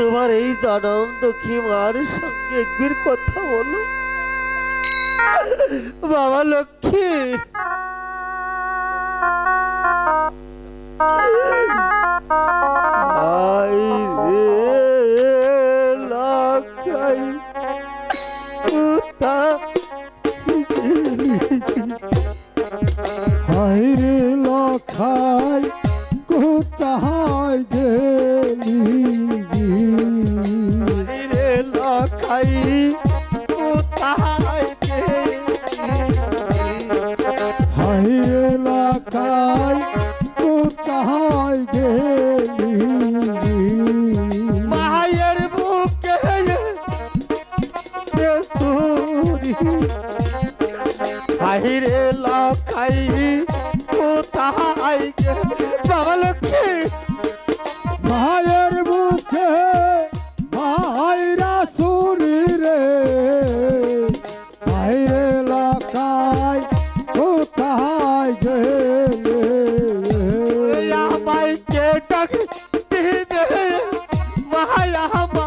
তোমার এই জনম দুঃখী মার সঙ্গে একবার কথা বলো। বাবা লক্ষ্মী। আই রে লাখাই উতা আই রে লাখাই কোথায় গেল আহিরে লখাই ও তাহা আইকে বাবা লক্ষ্মী ভাইয়ের মুখে ভাইরা সুরি রে। ভাইরে লখাই ও তাহা আইকে বাইকে ডাক দিনে ভাই আমা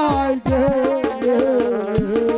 yeah, yeah.